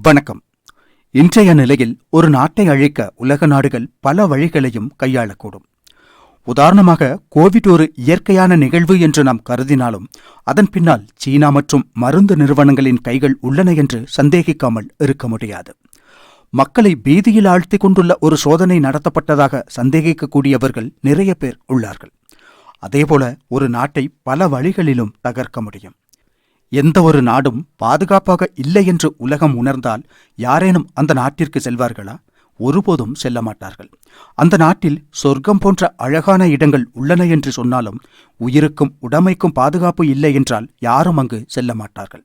வணக்கம். இன்றைய நிலையில் ஒரு நாட்டை அழிக்க உலக நாடுகள் பல வழிகளையும் கையாளக்கூடும். உதாரணமாக கோவிட் ஒரு இயற்கையான நிகழ்வு என்று நாம் கருதினாலும் அதன் பின்னால் சீனா மற்றும் மருந்து நிறுவனங்களின் கைகள் உள்ளன என்று சந்தேகிக்காமல் இருக்க முடியாது. மக்களை பீதியில் ஆழ்த்திக் கொண்டுள்ள ஒரு சோதனை நடத்தப்பட்டதாக சந்தேகிக்கக்கூடியவர்கள் நிறைய பேர் உள்ளார்கள். அதேபோல ஒரு நாட்டை பல வழிகளிலும் தகர்க்க முடியும். எந்த ஒரு நாடும் பாதுகாப்பாக இல்லை என்று உலகம் உணர்ந்தால் யாரேனும் அந்த நாட்டிற்கு செல்வார்களா? ஒருபோதும் செல்ல மாட்டார்கள். அந்த நாட்டில் சொர்க்கம் போன்ற அழகான இடங்கள் உள்ளன என்று சொன்னாலும் உயிருக்கும் உடமைக்கும் பாதுகாப்பு இல்லை என்றால் யாரும் அங்கு செல்ல மாட்டார்கள்.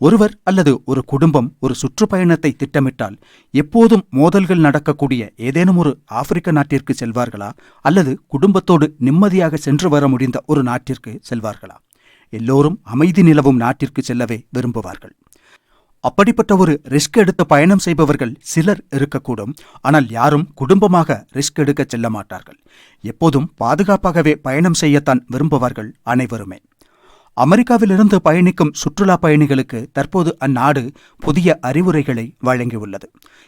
ஒருவர் அல்லது ஒரு குடும்பம் ஒரு சுற்றுப்பயணத்தை திட்டமிட்டால் எப்போதும் மோதல்கள் நடக்கக்கூடிய ஏதேனும் ஒரு ஆப்பிரிக்க நாட்டிற்கு செல்வார்களா? அல்லது குடும்பத்தோடு நிம்மதியாக சென்று வர முடிந்த ஒரு நாட்டிற்கு செல்வார்களா? எல்லோரும் அமைதி நிலவும் நாட்டிற்கு செல்லவே விரும்புவார்கள். அப்படிப்பட்ட ஒரு ரிஸ்க் எடுத்து பயணம் செய்பவர்கள் சிலர் இருக்கக்கூடும். ஆனால் யாரும் குடும்பமாக ரிஸ்க் எடுக்க செல்ல மாட்டார்கள். எப்போதும் பாதுகாப்பாகவே பயணம் செய்யத்தான் விரும்புவார்கள் அனைவருமே. அமெரிக்காவிலிருந்து பயணிக்கும் சுற்றுலா பயணிகளுக்கு தற்போது அந்நாடு புதிய அறிவுரைகளை வழங்கியுள்ளது.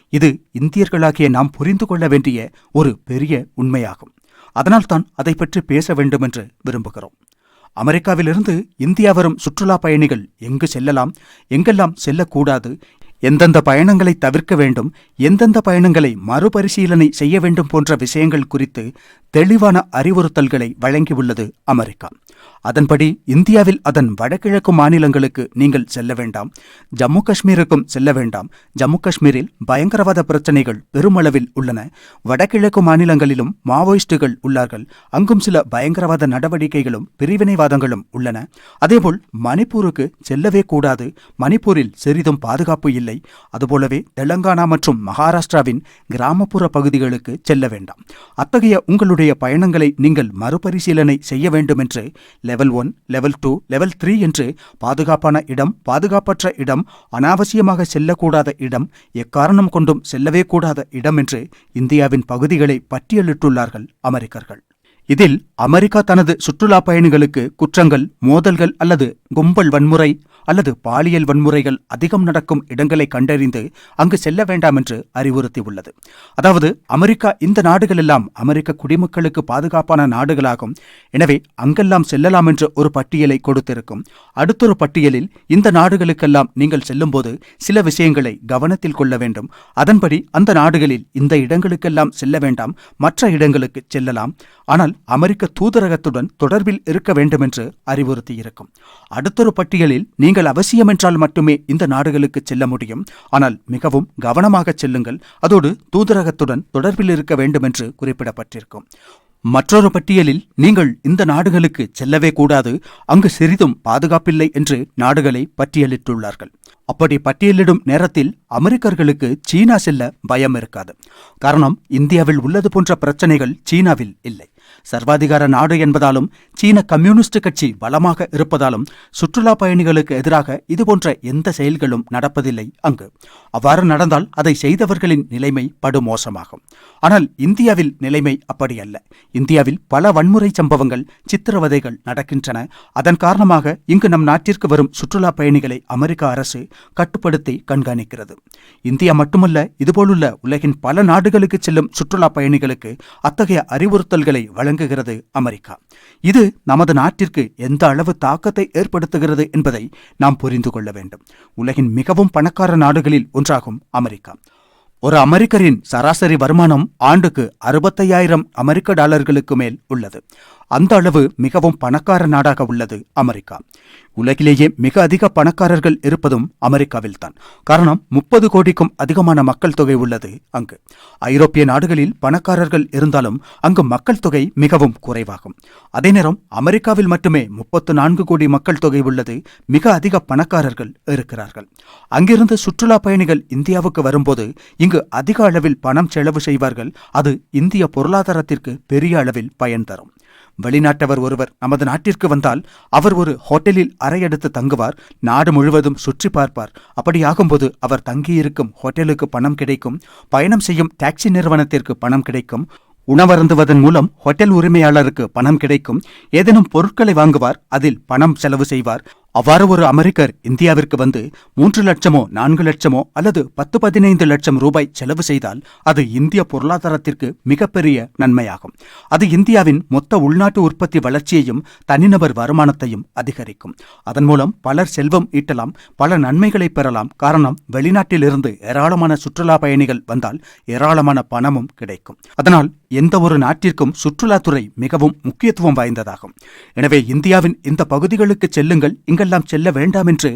இது இந்தியர்களாகிய நாம் புரிந்து கொள்ள வேண்டிய ஒரு பெரிய உண்மையாகும். அதனால்தான் அதை பற்றி பேச வேண்டும் என்று விரும்புகிறோம். அமெரிக்காவிலிருந்து இந்தியா வரும் சுற்றுலா பயணிகள் எங்கு செல்லலாம் எங்கெல்லாம் செல்லக்கூடாது எந்தெந்த பயணங்களை தவிர்க்க வேண்டும் எந்தெந்த பயணங்களை மறுபரிசீலனை செய்ய வேண்டும் போன்ற விஷயங்கள் குறித்து தெளிவான அறிவுறுத்தல்களை வழங்கியுள்ளது அமெரிக்கா. அதன்படி இந்தியாவில் அதன் வடகிழக்கு மாநிலங்களுக்கு நீங்கள் செல்ல வேண்டாம். ஜம்மு காஷ்மீருக்கும் செல்ல வேண்டாம். ஜம்மு காஷ்மீரில் பயங்கரவாத பிரச்சனைகள் பெருமளவில் உள்ளன. வடகிழக்கு மாநிலங்களிலும் மாவோயிஸ்டுகள் உள்ளார்கள். அங்கும் சில பயங்கரவாத நடவடிக்கைகளும் பிரிவினைவாதங்களும் உள்ளன. அதேபோல் மணிப்பூருக்கு செல்லவே கூடாது. மணிப்பூரில் சிறிதும் பாதுகாப்பு இல்லை. அதுபோலவே தெலங்கானா மற்றும் மகாராஷ்டிராவின் கிராமப்புற பகுதிகளுக்கு செல்ல வேண்டாம். அத்தகைய உங்களுடைய பயணங்களை நீங்கள் மறுபரிசீலனை செய்ய வேண்டும் என்று level one level two level three என்று பாதுகாப்பான இடம் பாதுகாப்பற்ற இடம் அனாவசியமாக செல்லக்கூடாத இடம் எக்காரணம் கொண்டும் செல்லவே கூடாத இடம் என்று இந்தியாவின் பகுதிகளை பட்டியலிட்டுள்ளார்கள் அமெரிக்கர்கள். இதில் அமெரிக்கா தனது சுற்றுலா பயணிகளுக்கு குற்றங்கள் மோதல்கள் அல்லது கும்பல் வன்முறை அல்லது பாலியல் வன்முறைகள் அதிகம் நடக்கும் இடங்களை கண்டறிந்து அங்கு செல்ல வேண்டாம் என்று அறிவுறுத்தியுள்ளது. அதாவது அமெரிக்கா இந்த நாடுகளெல்லாம் அமெரிக்க குடிமக்களுக்கு பாதுகாப்பான நாடுகளாகும். எனவே அங்கெல்லாம் செல்லலாம் என்ற ஒரு பட்டியலை கொடுத்திருக்கும். அடுத்தொரு பட்டியலில் இந்த நாடுகளுக்கெல்லாம் நீங்கள் செல்லும்போது சில விஷயங்களை கவனத்தில் கொள்ள வேண்டும். அதன்படி அந்த நாடுகளில் இந்த இடங்களுக்கெல்லாம் செல்ல வேண்டாம். மற்ற இடங்களுக்கு செல்லலாம். ஆனால் அமெரிக்க தூதரகத்துடன் தொடர்பில் இருக்க வேண்டும் என்று அறிவுறுத்தியிருக்கும். அடுத்தொரு பட்டியலில் நீங்கள் நீங்கள் அவசியம் என்றால் மட்டுமே இந்த நாடுகளுக்கு செல்ல முடியும். ஆனால் மிகவும் கவனமாக செல்லுங்கள். அதோடு தூதரகத்துடன் தொடர்பில் இருக்க வேண்டும் என்று குறிப்பிடப்பட்டிருக்கும். மற்றொரு பட்டியலில் நீங்கள் இந்த நாடுகளுக்கு செல்லவே கூடாது. அங்கு சிறிதும் பாதுகாப்பில்லை என்று நாடுகளை பட்டியலிட்டுள்ளார்கள். அப்படி பட்டியலிடும் நேரத்தில் அமெரிக்கர்களுக்கு சீனா செல்ல பயம் இருக்காது. காரணம் இந்தியாவில் உள்ளது போன்ற பிரச்சனைகள் சீனாவில் இல்லை. சர்வாதிகார நாடு என்பதாலும் சீன கம்யூனிஸ்ட் கட்சி பலமாக இருப்பதாலும் சுற்றுலா பயணிகளுக்கு எதிராக இதுபோன்ற எந்த செயல்களும் நடப்பதில்லை அங்கு. அவ்வாறு நடந்தால் அதை செய்தவர்களின் நிலைமை படுமோசமாகும். ஆனால் இந்தியாவில் நிலைமை அப்படி அல்ல இந்தியாவில் பல வன்முறை சம்பவங்கள் சித்திரவதைகள் நடக்கின்றன. அதன் காரணமாக இங்கு நம் நாட்டிற்கு வரும் சுற்றுலா பயணிகளை அமெரிக்க அரசு கட்டுப்படுத்தி கண்காணிக்கிறது. இந்தியா மட்டுமல்ல இதுபோலுள்ள உலகின் பல நாடுகளுக்கு செல்லும் சுற்றுலா பயணிகளுக்கு அத்தகைய அறிவுறுத்தல்களை வழங்குகிறது அமெரிக்கா. இது நமது நாட்டிற்கு எந்த அளவு தாக்கத்தை ஏற்படுத்துகிறது என்பதை நாம் புரிந்து கொள்ள வேண்டும். உலகின் மிகவும் பணக்கார நாடுகளில் ஒன்றாகும் அமெரிக்கா. ஒரு அமெரிக்கரின் சராசரி வருமானம் ஆண்டுக்கு அறுபத்தையாயிரம் அமெரிக்க டாலர்களுக்கு மேல் உள்ளது. அந்த அளவு மிகவும் பணக்கார நாடாக உள்ளது அமெரிக்கா. உலகிலேயே மிக அதிக பணக்காரர்கள் இருப்பதும் அமெரிக்காவில்தான். காரணம் முப்பது கோடிக்கும் அதிகமான மக்கள் தொகை உள்ளது அங்கு. ஐரோப்பிய நாடுகளில் பணக்காரர்கள் இருந்தாலும் அங்கு மக்கள் தொகை மிகவும் குறைவாகும். அதே நேரம் அமெரிக்காவில் மட்டுமே முப்பத்து நான்கு கோடி மக்கள் தொகை உள்ளது மிக அதிக பணக்காரர்கள் இருக்கிறார்கள். அங்கிருந்து சுற்றுலா பயணிகள் இந்தியாவுக்கு வரும்போது இங்கு அதிக அளவில் பணம் செலவு செய்வார்கள். அது இந்திய பொருளாதாரத்திற்கு பெரிய அளவில் பயன் தரும். வெளிநாட்டவர் ஒருவர் நமது நாட்டிற்கு வந்தால் அவர் ஒரு ஹோட்டலில் அறையெடுத்து தங்குவார். நாடு முழுவதும் சுற்றி பார்ப்பார். அப்படியாகும்போது அவர் தங்கியிருக்கும் ஹோட்டலுக்கு பணம் கிடைக்கும். பயணம் செய்யும் டாக்ஸி நிறுவனத்திற்கு பணம் கிடைக்கும். உணவருந்துவதன் மூலம் ஹோட்டல் உரிமையாளருக்கு பணம் கிடைக்கும். ஏதேனும் பொருட்களை வாங்குவார். அதில் பணம் செலவு செய்வார். அவ்வாறு ஒரு அமெரிக்கர் இந்தியாவிற்கு வந்து மூன்று லட்சமோ நான்கு லட்சமோ அல்லது பத்து பதினைந்து லட்சம் ரூபாய் செலவு செய்தால் அது இந்திய பொருளாதாரத்திற்கு மிகப்பெரிய நன்மையாகும். அது இந்தியாவின் மொத்த உள்நாட்டு உற்பத்தி வளர்ச்சியையும் தனிநபர் வருமானத்தையும் அதிகரிக்கும். அதன் மூலம் பலர் செல்வம் ஈட்டலாம் பல நன்மைகளை பெறலாம். காரணம் வெளிநாட்டிலிருந்து ஏராளமான சுற்றுலா பயணிகள் வந்தால் ஏராளமான பணமும் கிடைக்கும். அதனால் எந்த ஒரு நாட்டிற்கும் சுற்றுலாத்துறை மிகவும் முக்கியத்துவம் வாய்ந்ததாகும். எனவே இந்தியாவின் இந்த பகுதிகளுக்கு செல்லுங்கள். இங்கு எங்கெல்லாம் செல்ல வேண்டாம் என்று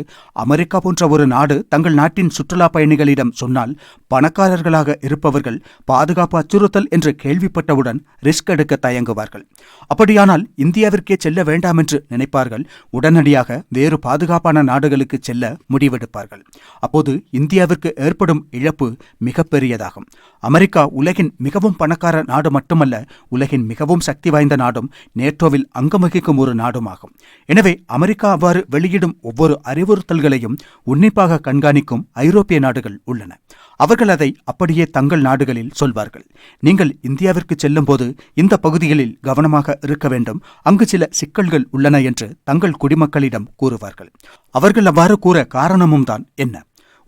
அமெரிக்கா போன்ற ஒரு நாடு தங்கள் நாட்டின் சுற்றுலா பயணிகளிடம் சொன்னால் பணக்காரர்களாக இருப்பவர்கள் பாதுகாப்பு அச்சுறுத்தல் என்று கேள்விப்பட்டவுடன் ரிஸ்க் எடுக்க தயங்குவார்கள். அப்படியானால் இந்தியாவிற்கே செல்ல வேண்டாம் என்று நினைப்பார்கள். உடனடியாக வேறு பாதுகாப்பான நாடுகளுக்கு செல்ல முடிவெடுப்பார்கள். அப்போது இந்தியாவிற்கு ஏற்படும் இழப்பு மிகப்பெரியதாகும் அமெரிக்கா உலகின் மிகவும் பணக்கார நாடு மட்டுமல்ல உலகின் மிகவும் சக்தி வாய்ந்த நாடும் நேட்டோவில் அங்கம் வகிக்கும் ஒரு நாடுமாகும். எனவே அமெரிக்கா அவ்வாறு வெளியிடும் ஒவ்வொரு அறிவுறுத்தல்களையும் உன்னிப்பாக கண்காணிக்கும் ஐரோப்பிய நாடுகள் உள்ளன. அவர்கள் அதை அப்படியே தங்கள் நாடுகளில் சொல்வார்கள். நீங்கள் இந்தியாவிற்கு செல்லும்போது இந்த பகுதிகளில் கவனமாக இருக்க வேண்டும். அங்கு சில சிக்கல்கள் உள்ளன என்று தங்கள் குடிமக்களிடம் கூறுவார்கள். அவர்கள் அவ்வாறு கூற காரணமும் தான் என்ன?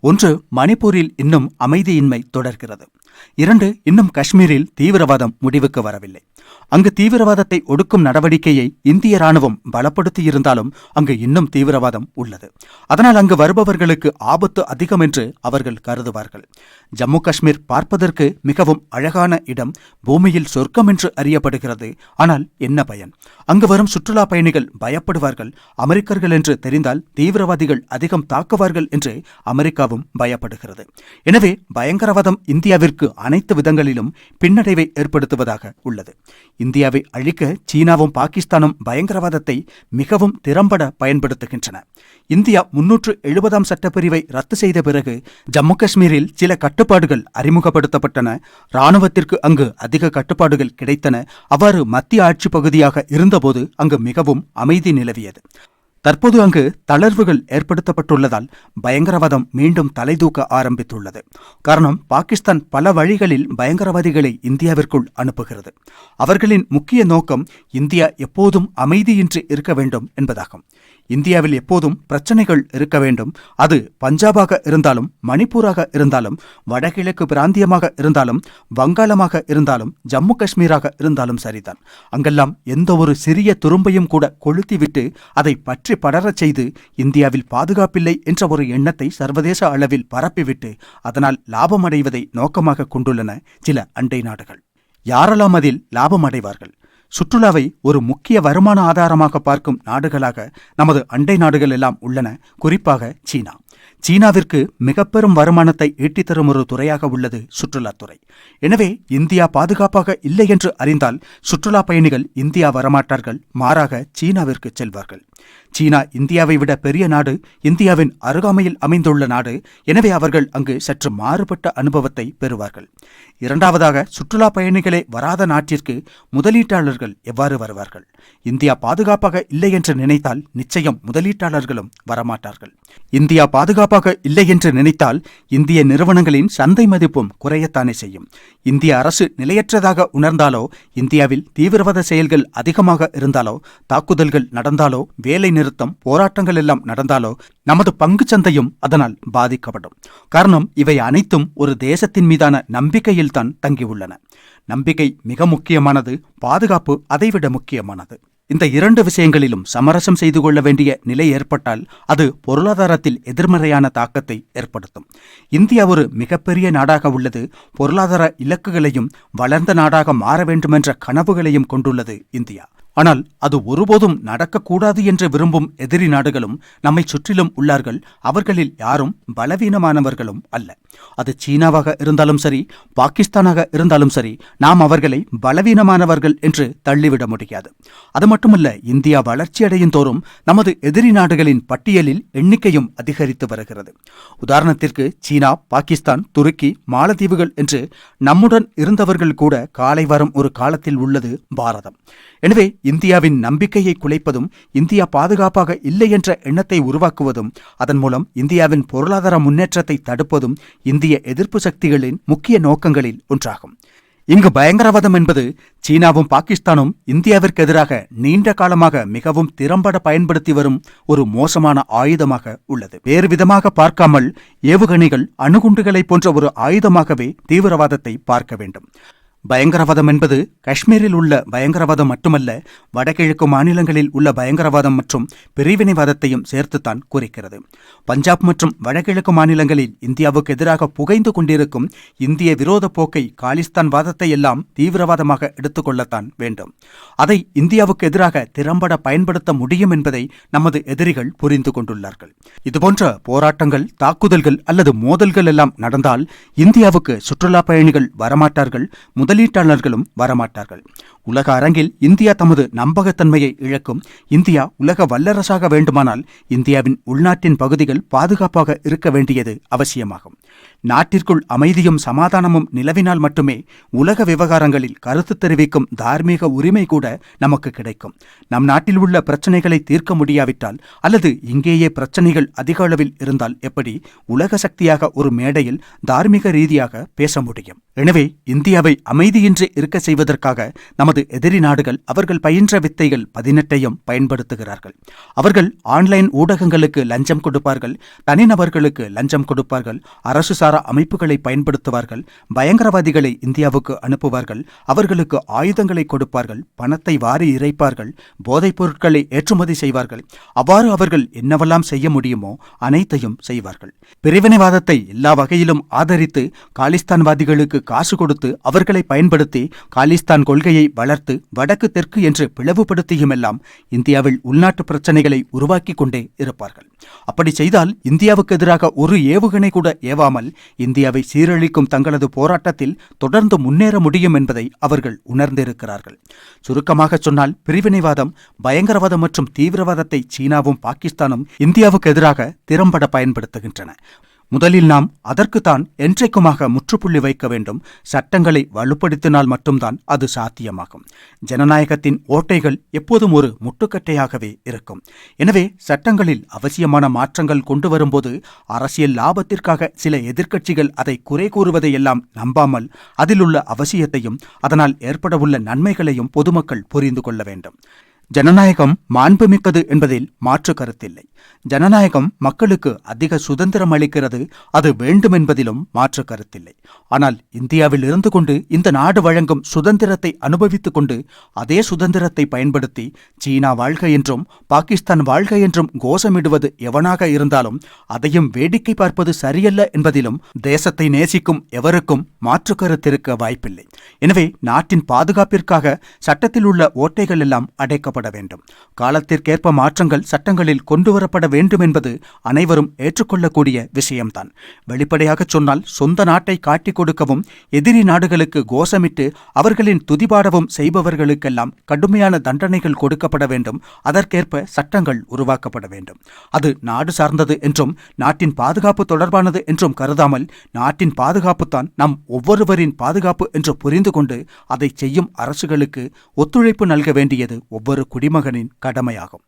ஒன்று மணிப்பூரில் இன்னும் அமைதியின்மை தொடர்கிறது. இரண்டு இன்னும் காஷ்மீரில் தீவிரவாதம் முடிவுக்கு வரவில்லை. அங்கு தீவிரவாதத்தை ஒடுக்கும் நடவடிக்கையை இந்திய ராணுவம் பலப்படுத்தியிருந்தாலும் அங்கு இன்னும் தீவிரவாதம் உள்ளது. அதனால் அங்கு வருபவர்களுக்கு ஆபத்து அதிகம் என்று அவர்கள் கருதுவார்கள். ஜம்மு காஷ்மீர் பார்ப்பதற்கு மிகவும் அழகான இடம் பூமியில் சொர்க்கம் என்று அறியப்படுகிறது. ஆனால் என்ன பயன்? அங்கு வரும் சுற்றுலா பயணிகள் பயப்படுவார்கள். அமெரிக்கர்கள் என்று தெரிந்தால் தீவிரவாதிகள் அதிகம் தாக்குவார்கள் என்று அமெரிக்காவும் பயப்படுகிறது. எனவே பயங்கரவாதம் இந்தியாவிற்கு அனைத்து விதங்களிலும் பின்னடைவை ஏற்படுத்துவதாக உள்ளது. இந்தியாவை அழிக்க சீனாவும் பாகிஸ்தானும் பயங்கரவாதத்தை மிகவும் திறம்பட பயன்படுத்துகின்றன. இந்தியா முன்னூற்று எழுபதாம் சட்டப்பிரிவை ரத்து செய்த பிறகு ஜம்மு காஷ்மீரில் சில கட்டுப்பாடுகள் அறிமுகப்படுத்தப்பட்டன. ராணுவத்திற்கு அங்கு அதிக கட்டுப்பாடுகள் கிடைத்தன. அவ்வாறு மத்திய ஆட்சி பகுதியாக இருந்தபோது அங்கு மிகவும் அமைதி நிலவியது. தற்போது அங்கு தளர்வுகள் ஏற்படுத்தப்பட்டுள்ளதால் பயங்கரவாதம் மீண்டும் தலைதூக்க ஆரம்பித்துள்ளது. காரணம் பாகிஸ்தான் பல வழிகளில் பயங்கரவாதிகளை இந்தியாவிற்குள் அனுப்புகிறது. அவர்களின் முக்கிய நோக்கம் இந்தியா எப்போதும் அமைதியின்றி இருக்க வேண்டும் என்பதாகும். இந்தியாவில் எப்போதும் பிரச்சனைகள் இருக்க வேண்டும். அது பஞ்சாபாக இருந்தாலும் மணிப்பூராக இருந்தாலும் வடகிழக்கு பிராந்தியமாக இருந்தாலும் வங்காளமாக இருந்தாலும் ஜம்மு காஷ்மீராக இருந்தாலும் சரிதான். அங்கெல்லாம் எந்த ஒரு சிறிய துரும்பையும் கூட கொளுத்திவிட்டு அதை பற்றி படரச் செய்து இந்தியாவில் பாதுகாப்பில்லை என்ற ஒரு எண்ணத்தை சர்வதேச அளவில் பரப்பிவிட்டு அதனால் லாபம் அடைவதை நோக்கமாக கொண்டுள்ளன சில அண்டை நாடுகள். யாரெல்லாம் அதில் லாபம் அடைவார்கள் சுற்றுலாவை ஒரு முக்கிய வருமான ஆதாரமாக பார்க்கும் நாடுகளாக நமது அண்டை நாடுகள் எல்லாம் உள்ளன. குறிப்பாக சீனா. சீனாவிற்கு மிக பெரும் வருமானத்தை ஈட்டித்தரும் ஒரு துறையாக உள்ளது சுற்றுலாத்துறை எனவே இந்தியா பாதுகாப்பாக இல்லை என்று அறிந்தால் சுற்றுலா பயணிகள் இந்தியா வரமாட்டார்கள் மாறாக சீனாவிற்கு செல்வார்கள். சீனா இந்தியாவை விட பெரிய நாடு இந்தியாவின் அருகாமையில் அமைந்துள்ள நாடு. எனவே அவர்கள் அங்கு சற்று மாறுபட்ட அனுபவத்தை பெறுவார்கள். இரண்டாவதாக சுற்றுலா பயணிகளே வராத நாட்டிற்கு முதலீட்டாளர்கள் எவ்வாறு வருவார்கள்? இந்தியா பாதுகாப்பாக இல்லை என்று நினைத்தால் நிச்சயம் முதலீட்டாளர்களும் வரமாட்டார்கள். இந்தியா பாதுகாப்பாக இல்லை என்று நினைத்தால் இந்திய நிறுவனங்களின் சந்தை மதிப்பும் குறையத்தானே செய்யும். இந்திய அரசு நிலையற்றதாக உணர்ந்தாலோ இந்தியாவில் தீவிரவாத செயல்கள் அதிகமாக இருந்தாலோ தாக்குதல்கள் நடந்தாலோ வேலை நிறுத்தம் போராட்டங்கள் எல்லாம் நடந்தாலோ நமது பங்கு சந்தையும் அதனால் பாதிக்கப்படும். காரணம் இவை அனைத்தும் ஒரு தேசத்தின் மீதான நம்பிக்கையில்தான் தங்கியுள்ளன. நம்பிக்கை மிக முக்கியமானது பாதுகாப்பு அதைவிட முக்கியமானது. இந்த இரண்டு விஷயங்களிலும் சமரசம் செய்து கொள்ள வேண்டிய நிலை ஏற்பட்டால் அது பொருளாதாரத்தில் எதிர்மறையான தாக்கத்தை ஏற்படுத்தும். இந்தியா ஒரு மிகப்பெரிய நாடாக உள்ளது பொருளாதார இலக்குகளையும் வளர்ந்த நாடாக மாற வேண்டுமென்ற கனவுகளையும் கொண்டுள்ளது இந்தியா. ஆனால் அது ஒருபோதும் நடக்கக்கூடாது என்று விரும்பும் எதிரி நாடுகளும் நம்மை சுற்றிலும் உள்ளார்கள். அவர்களில் யாரும் பலவீனமானவர்களும் அல்ல. அது சீனாவாக இருந்தாலும் சரி பாகிஸ்தானாக இருந்தாலும் சரி நாம் அவர்களை பலவீனமானவர்கள் என்று தள்ளிவிட முடியாது. அது மட்டுமல்ல இந்தியா வளர்ச்சியடையும் தோறும் நமது எதிரி நாடுகளின் பட்டியலில் எண்ணிக்கையும் அதிகரித்து வருகிறது. உதாரணத்திற்கு சீனா பாகிஸ்தான் துருக்கி மாலத்தீவுகள் என்று நம்முடன் இருந்தவர்கள் கூட காலை வரும் ஒரு காலத்தில் உள்ளது பாரதம். எனவே இந்தியாவின் நம்பிக்கையை குலைப்பதும் இந்தியா பாதுகாப்பாக இல்லை என்ற எண்ணத்தை உருவாக்குவதும் அதன் மூலம் இந்தியாவின் பொருளாதார முன்னேற்றத்தை தடுப்பதும் இந்திய எதிர்ப்பு சக்திகளின் முக்கிய நோக்கங்களில் ஒன்றாகும். இங்கு பயங்கரவாதம் என்பது சீனாவும் பாகிஸ்தானும் இந்தியாவிற்கு எதிராக நீண்ட காலமாக மிகவும் திறம்பட பயன்படுத்தி வரும் ஒரு மோசமான ஆயுதமாக உள்ளது. வேறு விதமாக பார்க்காமல் ஏவுகணைகள் அணுகுண்டுகளை போன்ற ஒரு ஆயுதமாகவே தீவிரவாதத்தை பார்க்க வேண்டும். பயங்கரவாதம் என்பது காஷ்மீரில் உள்ள பயங்கரவாதம் மட்டுமல்ல வடகிழக்கு மாநிலங்களில் உள்ள பயங்கரவாதம் மற்றும் பிரிவினைவாதத்தையும் சேர்த்துத்தான் குறிக்கிறது. பஞ்சாப் மற்றும் வடகிழக்கு மாநிலங்களில் இந்தியாவுக்கு எதிராக புகைந்து கொண்டிருக்கும் இந்திய விரோத போக்கை காலிஸ்தான் வாதத்தை எல்லாம் தீவிரவாதமாக எடுத்துக்கொள்ளத்தான் வேண்டும். அதை இந்தியாவுக்கு எதிராக திறம்பட பயன்படுத்த முடியும் என்பதை நமது எதிரிகள் புரிந்து கொண்டுள்ளார்கள். இதுபோன்ற போராட்டங்கள் தாக்குதல்கள் அல்லது மோதல்கள் எல்லாம் நடந்தால் இந்தியாவுக்கு சுற்றுலா பயணிகள் வரமாட்டார்கள். முதலீட்டாளர்களும் வரமாட்டார்கள். உலக அரங்கில் இந்தியா தமது நம்பகத்தன்மையை இழக்கும் இந்தியா உலக வல்லரசாக வேண்டுமானால் இந்தியாவின் உள்நாட்டின் பகுதிகள் பாதுகாப்பாக இருக்க வேண்டியது அவசியமாகும். நாட்டிற்குள் அமைதியும் சமாதானமும் நிலவினால் மட்டுமே உலக விவகாரங்களில் கருத்து தெரிவிக்கும் தார்மீக உரிமை கூட நமக்கு கிடைக்கும். நம் நாட்டில் உள்ள பிரச்சனைகளை தீர்க்க முடியாவிட்டால் அல்லது இங்கேயே பிரச்சனைகள் அதிக அளவில் இருந்தால் எப்படி உலக சக்தியாக ஒரு மேடையில் தார்மீக ரீதியாக பேச முடியும்? எனவே இந்தியாவை அமைதியின்றி இருக்க செய்வதற்காக நமது எதிரி நாடுகள் அவர்கள் பயின்ற வித்தைகள் பதினெட்டையும் பயன்படுத்துகிறார்கள். அவர்கள் ஆன்லைன் ஊடகங்களுக்கு லஞ்சம் கொடுப்பார்கள் தனிநபர்களுக்கு லஞ்சம் கொடுப்பார்கள் அரசு சாரா அமைப்புகளை பயன்படுத்துவார்கள் பயங்கரவாதிகளை இந்தியாவுக்கு அனுப்புவார்கள் அவர்களுக்கு ஆயுதங்களை கொடுப்பார்கள் பணத்தை வாரி இறைப்பார்கள் போதைப் பொருட்களை ஏற்றுமதி செய்வார்கள். அவ்வாறு அவர்கள் என்னவெல்லாம் செய்ய முடியுமோ அனைத்தையும் செய்வார்கள். பிரிவினைவாதத்தை எல்லா வகையிலும் ஆதரித்து காலிஸ்தான்வாதிகளுக்கு காசு கொடுத்து அவர்களை பயன்படுத்தி காலிஸ்தான் கொள்கையை வளர்த்து வடக்கு தெற்கு என்று பிளவுபடுத்தியுமெல்லாம் இந்தியாவில் உள்நாட்டு பிரச்சனைகளை உருவாக்கிக் கொண்டே இருப்பார்கள். அப்படி செய்தால் இந்தியாவுக்கு எதிராக ஒரு ஏவுகணை கூட ஏவாமல் இந்தியாவை சீரழிக்கும் தங்களது போராட்டத்தில் தொடர்ந்து முன்னேற முடியும் என்பதை அவர்கள் உணர்ந்திருக்கிறார்கள். சுருக்கமாக சொன்னால் பிரிவினைவாதம் பயங்கரவாதம் மற்றும் தீவிரவாதத்தை சீனாவும் பாகிஸ்தானும் இந்தியாவுக்கு எதிராக திறம்பட பயன்படுத்துகின்றன. முதலில் நாம் அதற்குத்தான் என்றைக்குமாக முற்றுப்புள்ளி வைக்க வேண்டும். சட்டங்களை வலுப்படுத்தினால் மட்டும்தான் அது சாத்தியமாகும். ஜனநாயகத்தின் ஓட்டைகள் எப்போதும் ஒரு முட்டுக்கட்டையாகவே இருக்கும். எனவே சட்டங்களில் அவசியமான மாற்றங்கள் கொண்டு வரும்போது அரசியல் லாபத்திற்காக சில எதிர்க்கட்சிகள் அதை குறை கூறுவதையெல்லாம் நம்பாமல் அதிலுள்ள அவசியத்தையும் அதனால் ஏற்படவுள்ள நன்மைகளையும் பொதுமக்கள் புரிந்து கொள்ள வேண்டும். ஜனநாயகம் மாண்புமிக்கது என்பதில் மாற்று கருத்தில்லை. ஜனநாயகம் மக்களுக்கு அதிக சுதந்திரம் அளிக்கிறது அது வேண்டும் என்பதிலும் மாற்று கருத்தில்லை. ஆனால் இந்தியாவில் இருந்து கொண்டு இந்த நாடு வழங்கும் சுதந்திரத்தை அனுபவித்துக் கொண்டு அதே சுதந்திரத்தை பயன்படுத்தி சீனா வாழ்க என்றும் பாகிஸ்தான் வாழ்க என்றும் கோஷமிடுவது எவனாக இருந்தாலும் அதையும் வேடிக்கை பார்ப்பது சரியல்ல என்பதிலும் தேசத்தை நேசிக்கும் எவருக்கும் மாற்று கருத்திருக்க வாய்ப்பில்லை. எனவே நாட்டின் பாதுகாப்பிற்காக சட்டத்தில் உள்ள ஓட்டைகள் எல்லாம் அடைக்கப்படும் அடைக்கப்பட வேண்டும். காலத்திற்கேற்ப மாற்றங்கள் சட்டங்களில் கொண்டுவரப்பட வேண்டும் என்பது அனைவரும் ஏற்றுக்கொள்ளக்கூடிய விஷயம்தான். வெளிப்படையாகச் சொன்னால் சொந்த நாட்டை காட்டிக் கொடுக்கவும் எதிரி நாடுகளுக்கு கோஷமிட்டு அவர்களின் துதிபாடவும் செய்பவர்களுக்கெல்லாம் கடுமையான தண்டனைகள் கொடுக்கப்பட வேண்டும். அதற்கேற்ப சட்டங்கள் உருவாக்கப்பட வேண்டும். அது நாடு சார்ந்தது என்றும் நாட்டின் பாதுகாப்பு தொடர்பானது என்றும் கருதாமல் நாட்டின் பாதுகாப்புத்தான் நம் ஒவ்வொருவரின் பாதுகாப்பு என்று புரிந்து கொண்டு அதை செய்யும் அரசுகளுக்கு ஒத்துழைப்பு நல்க வேண்டியது ஒவ்வொரு குடிமகனின் கடமையாகும்.